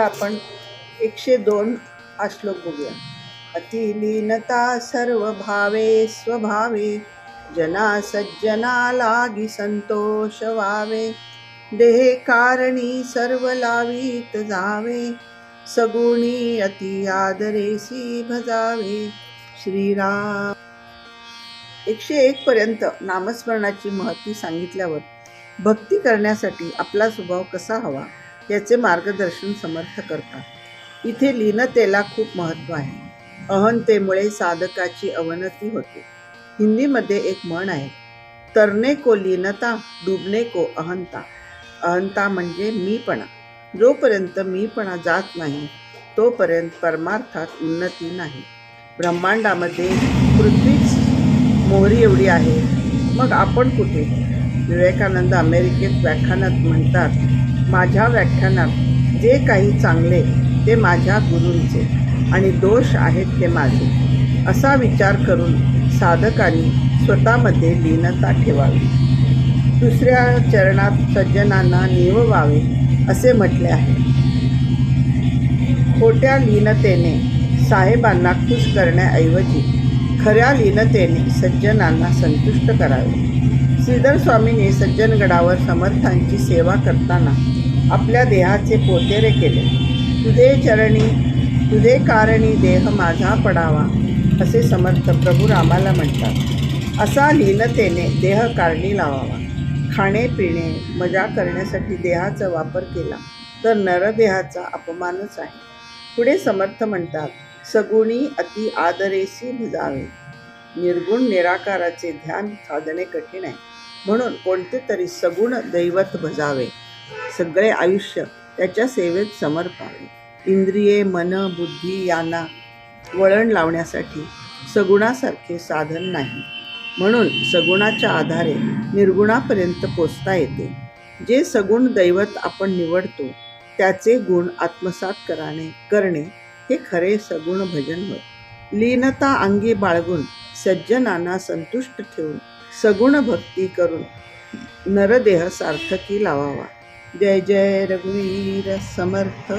आपण एकशे दोन हा श्लोक बघूया. अतिलीनता सर्व भावे स्वभावे जना सज्जना लागी संतोष व्हावे देहे कारणी सर्व लावीत जावे. सगुणी अति आदरेसी भजावे. श्रीराम. एकशे एक पर्यंत नामस्मरणाची महती सांगितल्यावर भक्ती करण्यासाठी आपला स्वभाव कसा हवा? याचे मार्गदर्शन समर्थ करतात. इथे लीनतेला खूप महत्त्व आहे. अहंतेमुळे साधकाची अवनती होते. हिंदीमध्ये एक म्हण आहे तरणे को लीनता डुबणे को अहंता. अहंता म्हणजे मीपणा. जोपर्यंत मीपणा जात नाही तोपर्यंत परमार्थात उन्नती नाही. ब्रह्मांडामध्ये पृथ्वीच मोहरी एवढी आहे. मग आपण कुठे? विवेकानंद अमेरिकेत व्याख्यानात म्हणतात माझ्या व्याख्यानात जे काही चांगले ते माझ्या गुरूंचे आणि दोष आहेत ते माझे. असा विचार करून साधकांनी स्वतःमध्ये लीनता ठेवावी. दुसऱ्या चरणात सज्जनांना निववावे असे म्हटले आहे. खोट्या लीनतेने साहेबांना खुश करण्याऐवजी खऱ्या लीनतेने सज्जनांना संतुष्ट करावे. श्रीधर स्वामींनी सज्जनगडावर समर्थांची सेवा करताना आपल्या देहाचे पोतेरे केले. तुझे चरणी तुझे कारणी देह माझा पडावा असे समर्थ प्रभू रामाला म्हणतात. असा लीनतेने देह कारणी लावावा. खाणे पिणे मजा करण्यासाठी देहाचा वापर केला तर नरदेहाचा अपमानच आहे. पुढे समर्थ म्हणतात सगुणी अति आदरेसी भजावे. निर्गुण निराकाराचे ध्यान साधणे कठीण आहे. म्हणून कोणते तरी सगुण दैवत भजावे सगळे आयुष्य त्याच्या सेवेत समर्पावे इंद्रिये मन बुद्धी यांना वळण लावण्यासाठी सगुणासारखे साधन नाही. म्हणून सगुणाच्या आधारे निर्गुणापर्यंत पोचता येते. जे सगुण दैवत आपण निवडतो त्याचे गुण आत्मसात कराने करणे हे खरे सगुण भजन होय. लीनता अंगी बाळगून सज्जनांना संतुष्ट ठेवून सगुण भक्ती करून नरदेह सार्थकी लावावा. जय जय रघुवीर समर्थ.